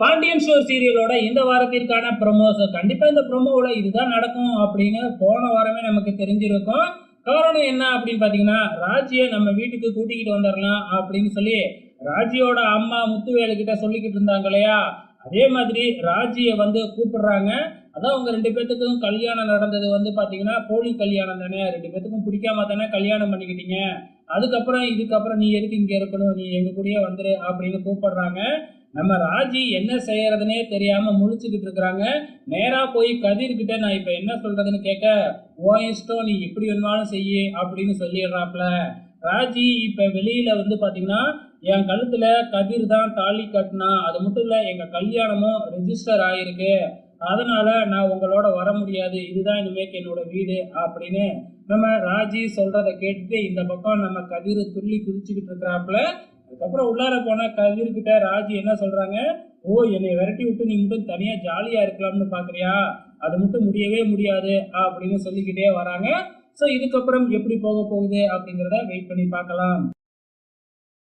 Pandian sure சீரியலோட இந்த வாரத்திற்கான ப்ரொமோஸோ கண்டிப்பாக இந்த ப்ரொமோவில் இதுதான் நடக்கும் அப்படின்னு போன வாரமே நமக்கு தெரிஞ்சிருக்கும். காரணம் என்ன அப்படின்னு பார்த்தீங்கன்னா ராஜியை நம்ம வீட்டுக்கு கூட்டிக்கிட்டு வந்துடலாம் அப்படின்னு சொல்லி ராஜியோட அம்மா முத்துவேலு கிட்ட சொல்லிக்கிட்டு இருந்தாங்க இல்லையா? அதே மாதிரி ராஜியை வந்து கூப்பிடுறாங்க. அதான் அவங்க ரெண்டு பேர்த்துக்கும் கல்யாணம் நடந்தது வந்து பார்த்தீங்கன்னா போலி கல்யாணம் தானே? ரெண்டு பேர்த்துக்கும் பிடிக்காம தானே கல்யாணம் பண்ணிக்கிட்டீங்க? அதுக்கப்புறம் இதுக்கப்புறம் நீ எதுக்கு இங்கே இருக்கணும்? நீ எங்க கூடயே வந்துரு அப்படின்னு கூப்பிடுறாங்க. நம்ம ராஜி என்ன செய்யறதுனே தெரியாம முழிச்சுக்கிட்டு இருக்கிறாங்க. நேரா போய் கதிர் கிட்ட நான் இப்ப என்ன சொல்றதுன்னு கேட்க ஓ இஷ்டம் நீ எப்படி வேணுமாலும் செய்யு அப்படின்னு சொல்லிடுறாப்ல. ராஜி இப்ப வெளியில வந்து பாத்தீங்கன்னா என் கழுத்துல கதிர் தான் தாலி கட்டினா அது மட்டும் இல்ல எங்க கல்யாணமும் ரெஜிஸ்டர் ஆயிருக்கு. அதனால நான் உங்களோட வர முடியாது. இதுதான் இனிமேக்கு என்னோட வீடு அப்படின்னு நம்ம ராஜி சொல்றதை கேட்டுட்டு இந்த பக்கம் நம்ம கதிர் துள்ளி குதிச்சுக்கிட்டு இருக்கிறாப்புல அதுக்கப்புறம் உள்ளார போன கதிர்கிட்ட ராஜி என்ன சொல்கிறாங்க ஓ என்னை விரட்டி விட்டு நீ மட்டும் தனியாக ஜாலியாக இருக்கலாம்னு பார்க்குறியா அது மட்டும் முடியவே முடியாது அப்படின்னு சொல்லிக்கிட்டே வராங்க. ஸோ இதுக்கப்புறம் எப்படி போக போகுது அப்படிங்கிறத வெயிட் பண்ணி பார்க்கலாம்.